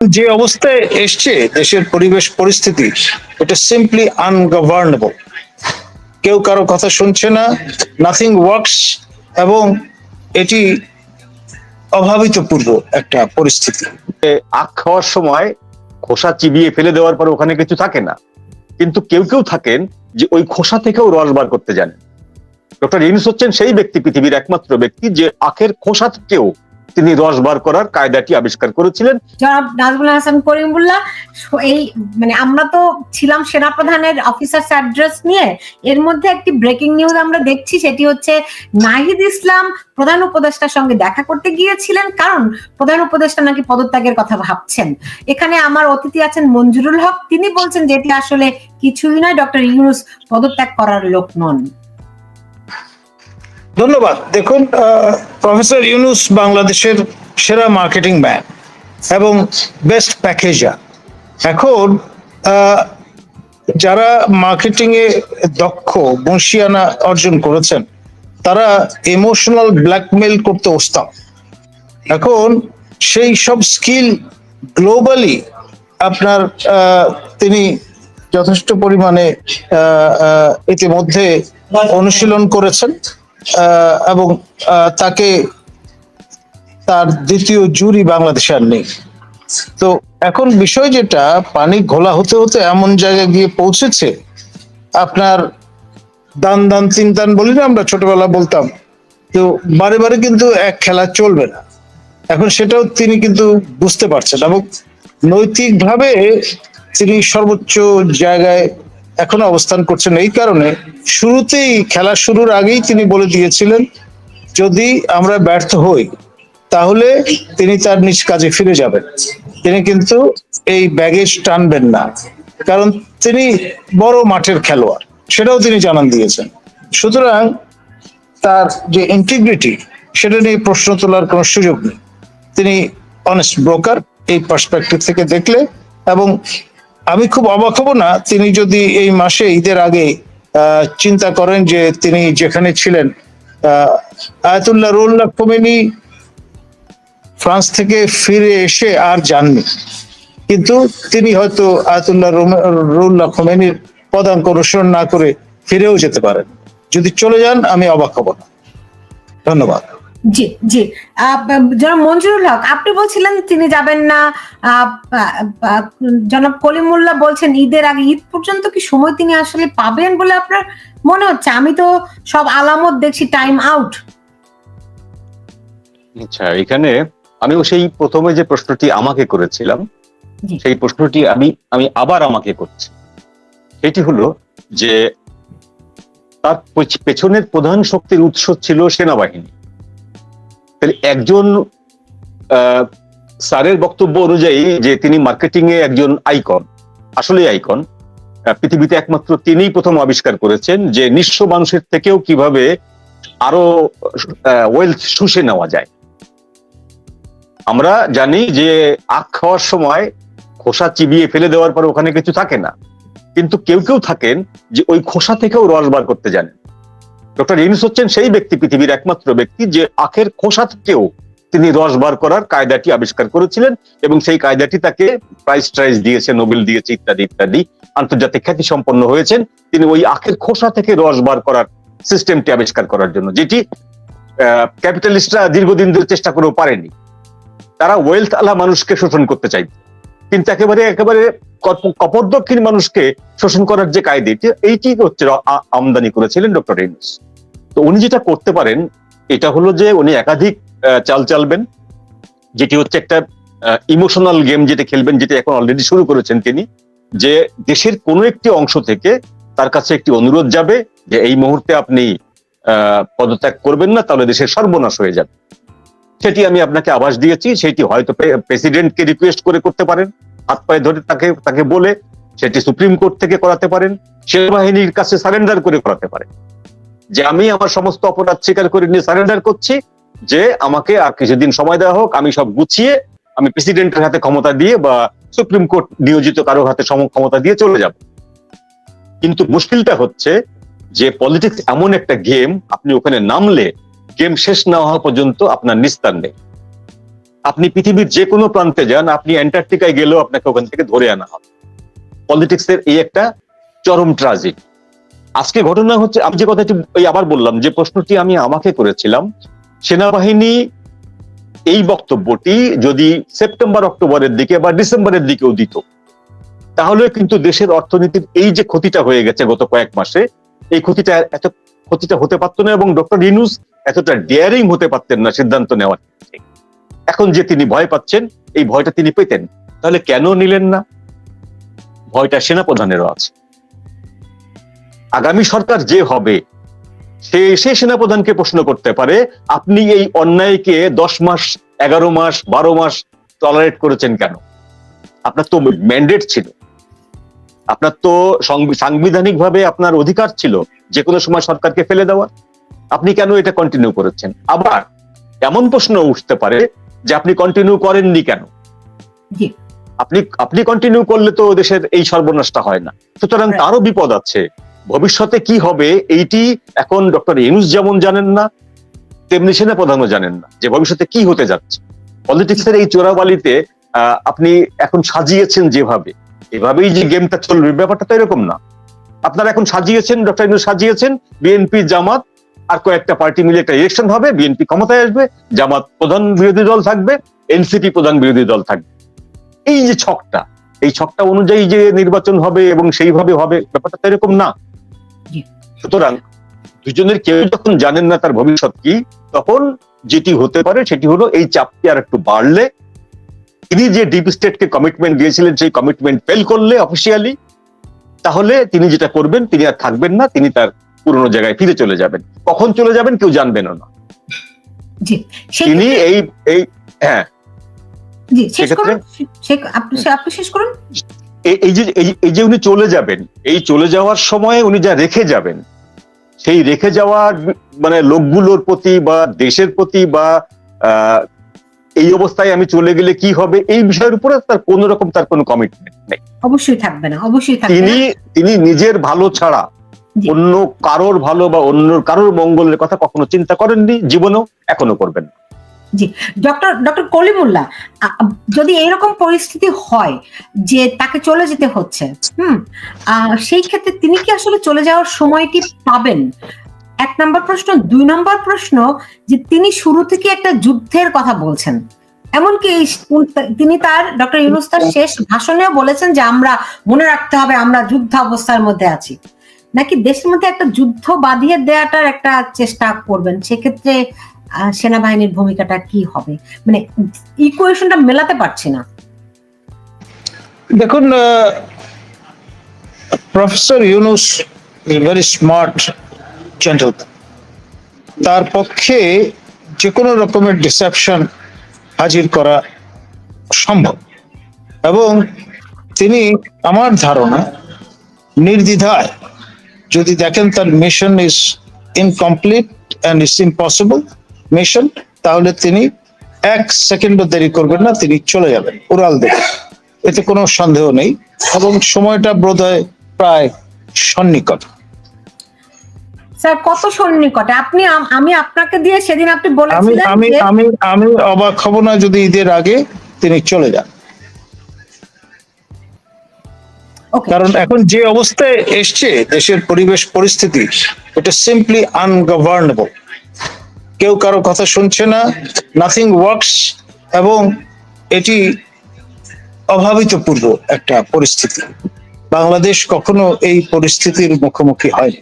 যে অবস্থায় এসছে, দেশের পরিবেশ, পরিস্থিতি, এটা সিম্পলি আনগভর্নেবল কেউ কারও কথা শুনছে না নাথিং ওয়ার্কস এবং এটি অভাবিতপূর্ব একটা পরিস্থিতি। আখ খাওয়ার সময় খোসা চিবিয়ে ফেলে দেওয়ার পরে ওখানে কিছু থাকে না। কিন্তু কেউ কেউ থাকেন যে ওই খোসা থেকেও রস বার করতে জানেন। ডক্টর ইউনুস হচ্ছেন সেই ব্যক্তি, পৃথিবীর একমাত্র ব্যক্তি যে আখের খোসা থেকেও তিনি রস বার করার কায়দাটি আবিষ্কার করেছিলেন। জনাব নাজমুল হাসান করিমুল্লাহ, এই মানে আমরা তো ছিলাম অফিসার্স অ্যাড্রেস নিয়ে। এর মধ্যে একটি ব্রেকিং নিউজ আমরা দেখছি, সেটি হচ্ছে নাহিদ ইসলাম প্রধান উপদেষ্টার সঙ্গে দেখা করতে গিয়েছিলেন, কারণ প্রধান উপদেষ্টা নাকি পদত্যাগের কথা ভাবছেন। এখানে আমার অতিথি আছেন মঞ্জুরুল হক। তিনি বলছেন যে এটি আসলে কিছুই নয়, ডক্টর ইউনুস পদত্যাগ করার লোক নন। ধন্যবাদ। দেখুন প্রফেসর ইউনুস বাংলাদেশের সেরা মার্কেটিং ম্যান এবং বেস্ট প্যাকেজার এখন যারা মার্কেটিং এ দক্ষ, বংশিয়ানা অর্জন করেছেন, তারা ইমোশনাল ব্ল্যাকমেল করতে ওস্তাম এখন, সেই সব স্কিল গ্লোবালি আপনার তিনি যথেষ্ট পরিমাণে ইতিমধ্যে অনুশীলন করেছেন। এবং তাকে তার দ্বিতীয় জুরি বাংলাদেশে আর নেই। তো এখন বিষয় যেটা, পানি ঘোলা হতে হতে এমন জায়গায় গিয়ে পৌঁছেছে, আপনার দান দান তিন দান বলি না আমরা, ছোটবেলা বলতাম, তো বারে বারে কিন্তু এক খেলা চলবে না। এখন সেটাও তিনি কিন্তু বুঝতে পারছেন এবং নৈতিকভাবে তিনি সর্বোচ্চ জায়গায় এখন অবস্থান করছেন। এই কারণে শুরুতেই, খেলা শুরুর আগেই তিনি বলে দিয়েছিলেন, যদি আমরা ব্যর্থ হই, তাহলে তিনি তার নিজ কাজে ফিরে যাবেন। তিনি কিন্তু এই ব্যাগেজ টানবেন না। কারণ তিনি বড় মাঠের খেলোয়াড়, সেটাও তিনি জানান দিয়েছেন। সুতরাং তার যে ইন্টিগ্রিটি সেটা নিয়ে প্রশ্ন তোলার কোনো সুযোগ নেই। তিনি অনেস্ট ব্রোকার এই পার্সপেক্টিভ থেকে দেখলে এবং আমি খুব অবাক হব না, তিনি যদি এই মাসে ঈদের আগে চিন্তা করেন যে তিনি যেখানে ছিলেন আয়াতুল্লাহ রুল্লাহ খোমেনি ফ্রান্স থেকে ফিরে এসে আর যাননি। কিন্তু তিনি হয়তো আয়াতুল্লাহ রুল্লাহ খোমেনির পদাঙ্ক অনুসরণ না করে ফিরেও যেতে পারেন। যদি চলে যান, আমি অবাক হব না। ধন্যবাদ। জি জি। জনাব মঞ্জুরুল হক আপনি বলছিলেন তিনি যাবেন না। জনাব কলিমুল্লাহ বলছেন ঈদের আগে ঈদ পর্যন্ত কি সময় তিনি আসলে পাবেন বলে আপনার মনে হচ্ছে? আমি তো সব আলামত দেখছি টাইম আউট। আচ্ছা এখানে আমিও সেই প্রথমে যে প্রশ্নটি আমাকে করেছিলাম সেই প্রশ্নটি আমি আমি আবার আমাকে করছি। এটি হলো যে তার পেছনের প্রধান শক্তির উৎস ছিল সেনাবাহিনী। তাহলে একজন স্যারের বক্তব্য অনুযায়ী যে তিনি মার্কেটিং এ একজন আইকন আসলে আইকন পৃথিবীতে একমাত্র তিনিই প্রথম আবিষ্কার করেছেন যে নিঃস্ব মানুষের থেকেও কীভাবে আরও ওয়েলথ শুষে নেওয়া যায়। আমরা জানি যে আখ খাওয়ার সময় খোসা চিবিয়ে ফেলে দেওয়ার পরে ওখানে কিছু থাকে না। কিন্তু কেউ কেউ থাকেন যে ওই খোসা থেকেও রস বার করতে জানেন। ডক্টর ইউনুস হচ্ছেন সেই ব্যক্তি, পৃথিবীর একমাত্র ব্যক্তি, যে আখের খোসা থেকেও তিনি রস বার করার কায়দাটি আবিষ্কার করেছিলেন এবং সেই কায়দাটি তাকে প্রাইজ ট্রাইজ দিয়েছে, নোবেল দিয়েছে, ইত্যাদি ইত্যাদি আন্তর্জাতিক খ্যাতি সম্পন্ন হয়েছেন। তিনি ওই আখের খোসা থেকে রস বার করার সিস্টেমটি আবিষ্কার করার জন্য, যেটি ক্যাপিটালিস্টরা দীর্ঘদিন ধরে চেষ্টা করেও পারেনি। তারা ওয়েলথ আলা মানুষকে শোষণ করতে চাইত। কিন্তু একেবারে একেবারে কপ- কপর্দক্ষিণ মানুষকে শোষণ করার যে কায়দাটি এইটি হচ্ছে আমদানি করেছিলেন ডক্টর ইউনুস তো উনি যেটা করতে পারেন, এটা হলো যে উনি একাধিক চাল চালবেন, যেটি হচ্ছে একটা ইমোশনাল গেম যেটা খেলবেন, যেটা এখন অলরেডি শুরু করেছেন তিনি, যে দেশের কোনো একটি অংশ থেকে তার কাছে একটি অনুরোধ যাবে যে এই মুহূর্তে আপনি পদত্যাগ করবেন না, তাহলে দেশের সর্বনাশ হয়ে যাবে। সেটি আমি আপনাকে আভাস দিয়েছি, সেটি হয়তো প্রেসিডেন্টকে রিকোয়েস্ট করে করতে পারেন, হাত পায়ে ধরে তাকে তাকে বলে সেটি সুপ্রিম কোর্ট থেকে করাতে পারেন, সেনাবাহিনীর কাছে সারেন্ডার করে করাতে পারেন। যে আমি আমার সমস্ত অপরাধ স্বীকার করে নিয়ে সারেন্ডার করছি, যে আমাকে আর কিছুদিন সময় দেওয়া হোক, আমি সব গুছিয়ে আমি প্রেসিডেন্টের হাতে ক্ষমতা দিয়ে বা সুপ্রিম কোর্ট নিয়োজিত কারও হাতে ক্ষমতা দিয়ে চলে যাব। কিন্তু মুশকিলটা হচ্ছে যে পলিটিক্স এমন একটা গেম আপনি ওখানে নামলে গেম শেষ না হওয়া পর্যন্ত আপনার নিস্তার নেই। আপনি পৃথিবীর যে কোনো প্রান্তে যান, আপনি অ্যান্টার্কটিকায় গেলেও আপনাকে ওখান থেকে ধরে আনা হবে। পলিটিক্সের এই একটা চরম ট্রাজিক। আজকে ঘটনা হচ্ছে, আমি যে কথাটি ওই আবার বললাম, যে প্রশ্নটি আমি আমাকে করেছিলাম, সেনাবাহিনী এই বক্তব্যটি যদি সেপ্টেম্বর, অক্টোবরের দিকে বা ডিসেম্বরের দিকেও দিত, তাহলে কিন্তু দেশের অর্থনীতির এই যে ক্ষতিটা হয়ে গেছে গত কয়েক মাসে, এই ক্ষতিটা এত, ক্ষতিটা হতে পারতো না এবং ডক্টর ইনুস এতটা ডেয়ারিং হতে পারতেন না সিদ্ধান্ত নেওয়ার। এখন যে তিনি ভয় পাচ্ছেন, এই ভয়টা তিনি পেতেন। তাহলে কেন নিলেন না? ভয়টা সেনাপ্রধানেরও আছে। আগামী সরকার যে হবে, সে সে সেনাপ্রধানকে প্রশ্ন করতে পারে, আপনি এই অন্যায়কে দশ মাস, এগারো মাস, বারো মাস টলারেট করেছেন কেন? আপনার তো ম্যান্ডেট ছিল। আপনার তো সাংবিধানিক ভাবে আপনার অধিকার ছিল যে কোনো সময় সরকারকে ফেলে দেওয়া আপনি কেন এটা কন্টিনিউ করেছেন? আবার এমন প্রশ্ন উঠতে পারে যে আপনি কন্টিনিউ করেননি কেন? আপনি আপনি কন্টিনিউ করলে তো দেশের এই সর্বনাশটা হয় না। সুতরাং তারও বিপদ আছে। ভবিষ্যতে কি হবে এইটি এখন ডক্টর ইউনুস যেমন জানেন না তেমনি সেনাপ্রধানও জানেন না যে ভবিষ্যতে কি হতে যাচ্ছে। পলিটিক্সের এই চোরাবালিতে আহ, আপনি এখন সাজিয়েছেন যেভাবে। এভাবেই যে গেমটা চলবে ব্যাপারটা তো এরকম না। আপনারা এখন সাজিয়েছেন ডক্টর ইউনুস সাজিয়েছেন বিএনপি জামাত আর কয়েকটা পার্টি মিলে একটা ইলেকশন হবে বিএনপি ক্ষমতায় আসবে জামাত প্রধান বিরোধী দল থাকবে এনসিপি প্রধান বিরোধী দল থাকবে। এই যে ছকটা এই ছকটা অনুযায়ী যে নির্বাচন হবে এবং সেইভাবে হবে ব্যাপারটা তো এরকম না। সুতরাং দুজনের কেউ যখন জানেন না তার ভবিষ্যৎ কি তখন যেটি হতে পারে সেটি হলো এই চাপটি আর একটু বাড়লে তিনি যে ডিপ স্টেটকে কমিটমেন্ট দিয়েছিলেন সেই কমিটমেন্ট ফেল করলে অফিসিয়ালি তাহলে তিনি যেটা করবেন তিনি আর থাকবেন না তিনি তার পুরনো জায়গায় ফিরে চলে যাবেন। কখন চলে যাবেন কেউ জানবেন না। তিনি এই এই হ্যাঁ। এই- যে এই- যে উনি চলে যাবেন এই চলে যাওয়ার সময় উনি যা রেখে যাবেন সেই রেখে যাওয়ার মানে লোকগুলোর প্রতি বা দেশের প্রতি বা এই অবস্থায় আমি চলে গেলে কি হবে এই বিষয়ের উপরে তার কোন রকম তার কোনো কমিটমেন্ট নেই। অবশ্যই থাকবে না অবশ্যই তিনি তিনি নিজের ভালো ছাড়া। অন্য কারোর ভালো বা অন্য কারোর মঙ্গলের কথা কখনো চিন্তা করেননি জীবনেও এখনও করবেন না। ডক্টর ডক্টর কলিমুল্লাহ যদি এরকম পরিস্থিতি হয় যে তাকে চলে যেতে হচ্ছে হুম সেই ক্ষেত্রে তিনি কি আসলে চলে যাওয়ার সময়টি পাবেন? এক নম্বর প্রশ্ন। দুই নম্বর প্রশ্ন যে তিনি শুরু থেকে একটা যুদ্ধের কথা বলছেন। এমনকি তিনি তার ডক্টর ইউনুস তার শেষ ভাষণেও বলেছেন যে আমরা মনে রাখতে হবে আমরা যুদ্ধ অবস্থার মধ্যে আছি। নাকি দেশের মধ্যে একটা যুদ্ধ বাঁধিয়ে দেওয়াটার একটা চেষ্টা করবেন? সেক্ষেত্রে সেনাবাহিনীর ভূমিকাটা কি হবে? মানে ইকুয়েশনটা মেলাতে পারছি না। দেখুন professor Yunus very smart gentle তার পক্ষে যে কোনো রকমের ডিসেপশন হাজির করা সম্ভব। এবং তিনি, আমার ধারণা, নির্দ্বিধায় যদি দেখেন তার mission is incomplete and is impossible mission তাহলে তিনি এক সেকেন্ডও দেরি করবেন না তিনি চলে যাবেন উড়াল দেবেন এতে কোনো সন্দেহ নেই। এবং সময়টা বোধ হয় প্রায় সন্নিকট। স্যার কত সন্নিকটে? আপনি আমি আপনাকে দিয়ে সেদিন আপনি বলেছিলেন আমি আমি আমি অবাক হব না যদি ঈদের আগে তিনি চলে যান। কারণ এখন যে অবস্থায় এসছে দেশের পরিবেশ পরিস্থিতি, এটা সিম্পলি আনগভার্নেবল কেউ কারও কথা শুনছে না নাথিং ওয়ার্কস এবং এটি অভাবিতপূর্ব একটা পরিস্থিতি। বাংলাদেশ কখনো এই পরিস্থিতির মুখোমুখি হয়নি।